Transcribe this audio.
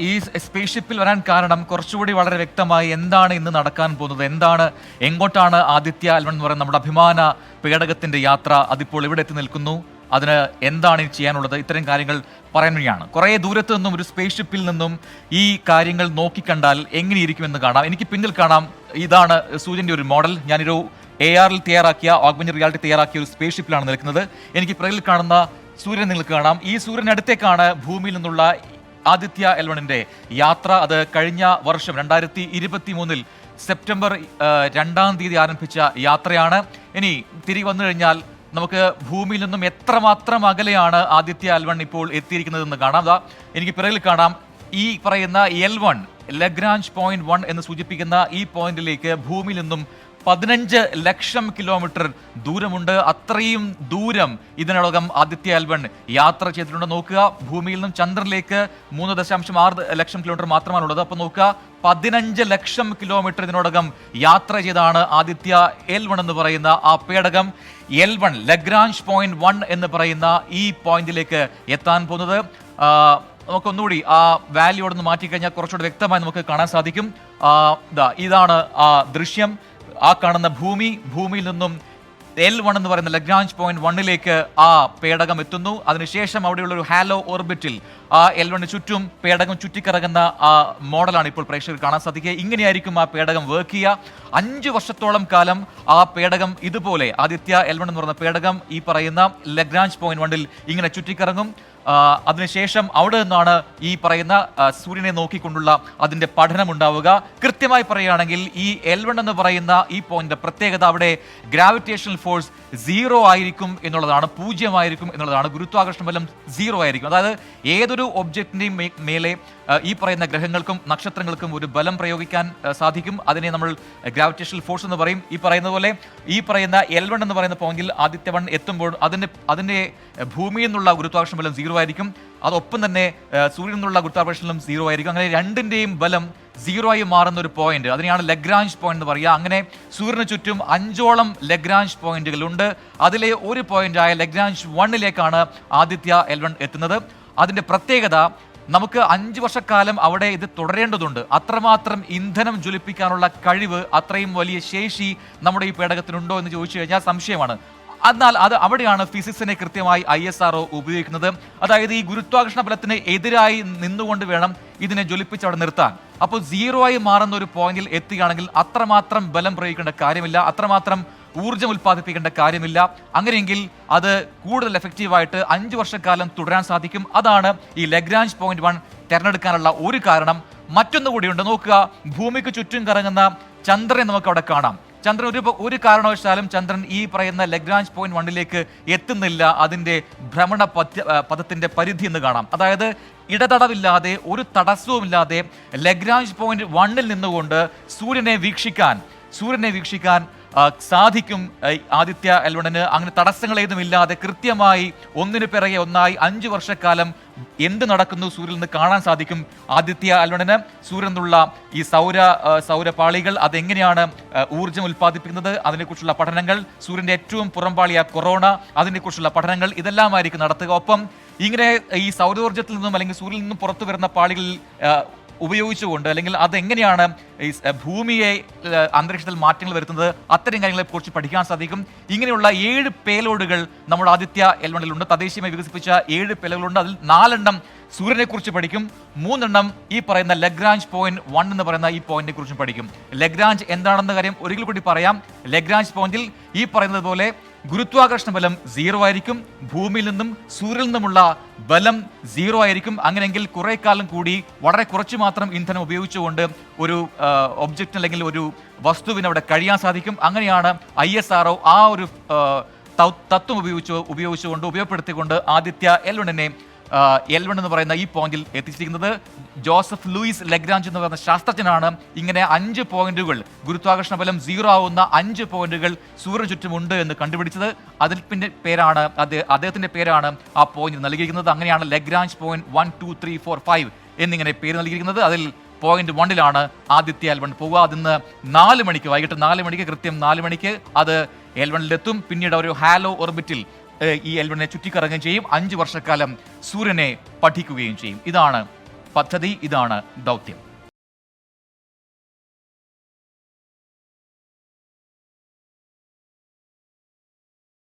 ഈ സ്പേസ്ഷിപ്പിൽ വരാൻ കാരണം കുറച്ചുകൂടി വളരെ വ്യക്തമായി എന്താണ് ഇന്ന് നടക്കാൻ പോകുന്നത്? എന്താണ് എങ്ങോട്ടാണ് ആദിത്യ അൽവൺ എന്ന് പറയുന്ന നമ്മുടെ അഭിമാന പേടകത്തിന്റെ യാത്ര അതിപ്പോൾ ഇവിടെ എത്തി നിൽക്കുന്നു. അതിന് എന്താണ് ഇനി ചെയ്യാനുള്ളത്? ഇത്തരം കാര്യങ്ങൾ പറയാൻ വഴിയാണ് കുറേ ദൂരത്ത് നിന്നും ഒരു സ്പേസ് ഷിപ്പിൽ നിന്നും ഈ കാര്യങ്ങൾ നോക്കിക്കണ്ടാൽ എങ്ങനെയിരിക്കുമെന്ന് കാണാം. എനിക്ക് പിന്നിൽ കാണാം ഇതാണ് സൂര്യന്റെ ഒരു മോഡൽ. ഞാനൊരു എ ആറിൽ തയ്യാറാക്കിയ ഓഗ്മെന്റഡ് റിയാലിറ്റി തയ്യാറാക്കിയ ഒരു സ്പേസ് ഷിപ്പിലാണ് നിൽക്കുന്നത്. എനിക്ക് പിറകിൽ കാണുന്ന സൂര്യൻ നിങ്ങൾക്ക് കാണാം. ഈ സൂര്യനടുത്തേക്കാണ് ഭൂമിയിൽ നിന്നുള്ള ആദിത്യ എൽവണിന്റെ യാത്ര അത് കഴിഞ്ഞ വർഷം രണ്ടായിരത്തി ഇരുപത്തി മൂന്നിൽ സെപ്റ്റംബർ രണ്ടാം തീയതി ആരംഭിച്ച യാത്രയാണ്. ഇനി തിരികെ വന്നു കഴിഞ്ഞാൽ നമുക്ക് ഭൂമിയിൽ നിന്നും എത്രമാത്രം അകലെയാണ് ആദിത്യ എൽവൺ ഇപ്പോൾ എത്തിയിരിക്കുന്നതെന്ന് കാണാം. ദാ എനിക്ക് പിറകിൽ കാണാം. ഈ പറയുന്ന L one Lagrange point one എന്ന് സൂചിപ്പിക്കുന്ന ഈ പോയിന്റിലേക്ക് ഭൂമിയിൽ നിന്നും പതിനഞ്ച് ലക്ഷം കിലോമീറ്റർ ദൂരമുണ്ട്. അത്രയും ദൂരം ഇതിനോടകം ആദിത്യ ആൽബൺ യാത്ര ചെയ്തിട്ടുണ്ട്. നോക്കുക ഭൂമിയിൽ നിന്നും ചന്ദ്രനിലേക്ക് മൂന്ന് ദശാംശം ആറ് ലക്ഷം കിലോമീറ്റർ മാത്രമാണ് ഉള്ളത് അപ്പോൾ നോക്കുക പതിനഞ്ച് ലക്ഷം കിലോമീറ്റർ ഇതിനോടകം യാത്ര ചെയ്താണ് ആദിത്യ എൽ വൺ എന്ന് പറയുന്ന ആ പേടകം. L one Lagrange point one എന്ന് പറയുന്ന ഈ പോയിന്റിലേക്ക് എത്താൻ പോകുന്നത്. നമുക്ക് ഒന്നുകൂടി ആ വാല്യൂ അവിടെ നിന്ന് മാറ്റിക്കഴിഞ്ഞാൽ കുറച്ചുകൂടി വ്യക്തമായി നമുക്ക് കാണാൻ സാധിക്കും. ഇതാണ് ആ ദൃശ്യം. ആ കാണുന്ന ഭൂമി ഭൂമിയിൽ നിന്നും എൽ വൺ എന്ന് പറയുന്ന ലഗ്രാഞ്ച് പോയിന്റ് വണ്ണിലേക്ക് ആ പേടകം എത്തുന്നു. അതിനുശേഷം അവിടെയുള്ള ഒരു ഹാലോ ഓർബിറ്റിൽ ആ എൽ വണ്ണിന് ചുറ്റും പേടകം ചുറ്റിക്കറങ്ങുന്ന ആ മോഡലാണ് ഇപ്പോൾ പ്രേക്ഷകർ കാണാൻ സാധിക്കുക. ഇങ്ങനെയായിരിക്കും ആ പേടകം വർക്ക് ചെയ്യുക. അഞ്ച് വർഷത്തോളം കാലം ആ പേടകം ഇതുപോലെ ആദിത്യ എൽ വൺ എന്ന് പറയുന്ന പേടകം ഈ പറയുന്ന ലഗ്രാഞ്ച് പോയിന്റ് വണ്ണിൽ ഇങ്ങനെ ചുറ്റിക്കറങ്ങും. അതിനുശേഷം അവിടെ നിന്നാണ് ഈ പറയുന്ന സൂര്യനെ നോക്കിക്കൊണ്ടുള്ള അതിന്റെ പഠനം ഉണ്ടാവുക കൃത്യമായി പറയുകയാണെങ്കിൽ ഈ എൽ വൺ എന്ന് പറയുന്ന ഈ പോയിന്റ് പ്രത്യേകത അവിടെ ഗ്രാവിറ്റേഷണൽ ഫോഴ്സ് സീറോ ആയിരിക്കും എന്നുള്ളതാണ് പൂജ്യമായിരിക്കും എന്നുള്ളതാണ് ഗുരുത്വാകർഷണ ബലം സീറോ ആയിരിക്കും. അതായത് ഏതൊരു ഒബ്ജക്റ്റിന്റെയും മേലെ ഈ പറയുന്ന ഗ്രഹങ്ങൾക്കും നക്ഷത്രങ്ങൾക്കും ഒരു ബലം പ്രയോഗിക്കാൻ സാധിക്കും. അതിനെ നമ്മൾ ഗ്രാവിറ്റേഷണൽ ഫോഴ്സ് എന്ന് പറയും. ഈ പറയുന്ന പോലെ ഈ പറയുന്ന എൽ വൺ എന്ന് പറയുന്ന പോയിന്റിൽ ആദിത്യ വൺ എത്തുമ്പോൾ അതിന്റെ അതിന്റെ ഭൂമിയിൽ നിന്നുള്ള ഗുരുത്വാകർഷണ ബലം സീറോ ആയിരിക്കും. അതൊപ്പം തന്നെ ആ, സൂര്യനിൽ നിന്നുള്ള ഗുരുത്വാകർഷണ സീറോ ആയിരിക്കും. അങ്ങനെ രണ്ടിന്റെയും ബലം സീറോ ആയി മാറുന്ന ഒരു പോയിന്റ് അതിനെയാണ് ലഗ്രാഞ്ച് പോയിന്റ് എന്ന് പറയുക. അങ്ങനെ സൂര്യന് ചുറ്റും അഞ്ചോളം ലഗ്രാഞ്ച് പോയിന്റുകളുണ്ട്. അതിലെ ഒരു പോയിന്റായ ലഗ്രാഞ്ച് വണ്ണിലേക്കാണ് ആദിത്യ എൽ വൺ എത്തുന്നത്. അതിന്റെ പ്രത്യേകത നമുക്ക് അഞ്ച് വർഷക്കാലം അവിടെ ഇത് തുടരേണ്ടതുണ്ട്. അത്രമാത്രം ഇന്ധനം ജ്വലിപ്പിക്കാനുള്ള കഴിവ് അത്രയും വലിയ ശേഷി നമ്മുടെ ഈ പേടകത്തിനുണ്ടോ എന്ന് ചോദിച്ചു കഴിഞ്ഞാൽ സംശയമാണ്. എന്നാൽ അത് അവിടെയാണ് ഫിസിക്സിനെ കൃത്യമായി ഐ എസ് ആർ ഉപയോഗിക്കുന്നത്. അതായത് ഈ ഗുരുത്വാകർഷണ ബലത്തിന് എതിരായി നിന്നുകൊണ്ട് വേണം ഇതിനെ ജ്വലിപ്പിച്ച് അവിടെ നിർത്താൻ. അപ്പോൾ സീറോ ആയി മാറുന്ന ഒരു പോയിന്റിൽ എത്തുകയാണെങ്കിൽ അത്രമാത്രം ബലം പ്രയോഗിക്കേണ്ട കാര്യമില്ല അത്രമാത്രം ഊർജം ഉൽപ്പാദിപ്പിക്കേണ്ട കാര്യമില്ല. അങ്ങനെയെങ്കിൽ അത് കൂടുതൽ എഫക്റ്റീവായിട്ട് അഞ്ച് വർഷക്കാലം തുടരാൻ സാധിക്കും. അതാണ് ഈ ലഗ്രാഞ്ച് പോയിന്റ് വൺ തിരഞ്ഞെടുക്കാനുള്ള ഒരു കാരണം. മറ്റൊന്നുകൂടിയുണ്ട് നോക്കുക ഭൂമിക്ക് ചുറ്റും കറങ്ങുന്ന ചന്ദ്രനെ നമുക്ക് അവിടെ കാണാം. ചന്ദ്രൻ ഒരു ഒരു കാരണവശാലും ചന്ദ്രൻ ഈ പറയുന്ന ലഗ്രാഞ്ച് പോയിന്റ് വണ്ണിലേക്ക് എത്തുന്നില്ല. അതിന്റെ ഭ്രമണ പഥ പദത്തിന്റെ പരിധി എന്ന് കാണാം. അതായത് ഇടതടവില്ലാതെ ഒരു തടസ്സവുമില്ലാതെ ലഗ്രാഞ്ച് പോയിന്റ് വണ്ണിൽ നിന്നുകൊണ്ട് സൂര്യനെ വീക്ഷിക്കാൻ സൂര്യനെ വീക്ഷിക്കാൻ സാധിക്കും ആദിത്യ എൽവണന് അങ്ങനെ തടസ്സങ്ങളേതുമില്ലാതെ കൃത്യമായി ഒന്നിനു പിറകെ ഒന്നായി അഞ്ചു വർഷക്കാലം എന്ത് നടക്കുന്നു സൂര്യനിൽ നിന്ന് കാണാൻ സാധിക്കും. ആദിത്യ അൽവണന് സൂര്യനിൽ നിന്നുള്ള ഈ സൗര സൗരപാളികൾ അതെങ്ങനെയാണ് ഊർജം ഉൽപ്പാദിപ്പിക്കുന്നത് അതിനെക്കുറിച്ചുള്ള പഠനങ്ങൾ സൂര്യന്റെ ഏറ്റവും പുറംപാളിയ കൊറോണ അതിനെക്കുറിച്ചുള്ള പഠനങ്ങൾ ഇതെല്ലാമായിരിക്കും നടത്തുക. ഒപ്പം ഇങ്ങനെ ഈ സൗരോർജത്തിൽ നിന്നും അല്ലെങ്കിൽ സൂര്യനിൽ നിന്നും പുറത്തു വരുന്ന പാളികളിൽ ഉപയോഗിച്ചുകൊണ്ട് അല്ലെങ്കിൽ അതെങ്ങനെയാണ് ഈ ഭൂമിയെ അന്തരീക്ഷത്തിൽ മാറ്റങ്ങൾ വരുത്തുന്നത് അത്തരം കാര്യങ്ങളെ കുറിച്ച് പഠിക്കാൻ സാധിക്കും. ഇങ്ങനെയുള്ള ഏഴ് പേലോഡുകൾ നമ്മുടെ ആദിത്യ എൽവണിലുണ്ട്. തദ്ദേശീയമായി വികസിപ്പിച്ച ഏഴ് പേലുകളുണ്ട് അതിൽ നാലെണ്ണം സൂര്യനെക്കുറിച്ച് പഠിക്കും. മൂന്നെണ്ണം ഈ പറയുന്ന ലഗ്രാഞ്ച് പോയിന്റ് വൺ എന്ന് പറയുന്ന ഈ പോയിന്റിനെ കുറിച്ചും പഠിക്കും. ലഗ്രാഞ്ച് എന്താണെന്ന കാര്യം ഒരിക്കൽ കൂടി പറയാം. ലഗ്രാഞ്ച് പോയിന്റിൽ ഈ പറയുന്നത് പോലെ ഗുരുത്വാകർഷണ ബലം സീറോ ആയിരിക്കും ഭൂമിയിൽ നിന്നും സൂര്യനിൽ നിന്നുമുള്ള ബലം സീറോ ആയിരിക്കും. അങ്ങനെയെങ്കിൽ കുറെ കാലം കൂടി വളരെ കുറച്ച് മാത്രം ഇന്ധനം ഉപയോഗിച്ചുകൊണ്ട് ഒരു ഒബ്ജക്റ്റ് അല്ലെങ്കിൽ ഒരു വസ്തുവിന് അവിടെ കഴിയാൻ സാധിക്കും. അങ്ങനെയാണ് ഐ എസ് ആർ ആ ഒരു തത്വം ഉപയോഗിച്ചു ഉപയോഗിച്ചുകൊണ്ട് ഉപയോഗപ്പെടുത്തിക്കൊണ്ട് ആദിത്യ എൽവണിനെ എൽ വൺ എന്ന് പറയുന്ന ഈ പോയിന്റിൽ എത്തിച്ചിരിക്കുന്നത് ജോസഫ് ലൂയിസ് ലഗ്രാഞ്ച് എന്ന് പറയുന്ന ശാസ്ത്രജ്ഞനാണ്. ഇങ്ങനെ അഞ്ച് പോയിന്റുകൾ ഗുരുത്വാകർഷണ ബലം സീറോ ആവുന്ന അഞ്ച് പോയിന്റുകൾ സൂര്യന് ചുറ്റുമുണ്ട് എന്ന് കണ്ടുപിടിച്ചത്. അതിൽ പിന്നെ പേരാണ് അദ്ദേഹത്തിന്റെ പേരാണ് ആ പോയിന്റ് നൽകിയിരിക്കുന്നത്. അങ്ങനെയാണ് Lagrange point one two three four five എന്നിങ്ങനെ പേര് നൽകിയിരിക്കുന്നത്. അതിൽ പോയിന്റ് വണ്ണിലാണ് ആദിത്യ എൽ വൺ പോവുക. അതിന്ന് നാല് മണിക്ക് വൈകിട്ട് നാല് മണിക്ക് കൃത്യം നാല് മണിക്ക് അത് എൽ വണ്ണിലെത്തും പിന്നീട് ഒരു ഹാലോ ഓർബിറ്റിൽ ഈ എൽ ചുറ്റിക്കറങ്ങുകയും ചെയ്യും. അഞ്ച് വർഷക്കാലം സൂര്യനെ പഠിക്കുകയും ചെയ്യും. ഇതാണ് പദ്ധതി ഇതാണ് ദൗത്യം.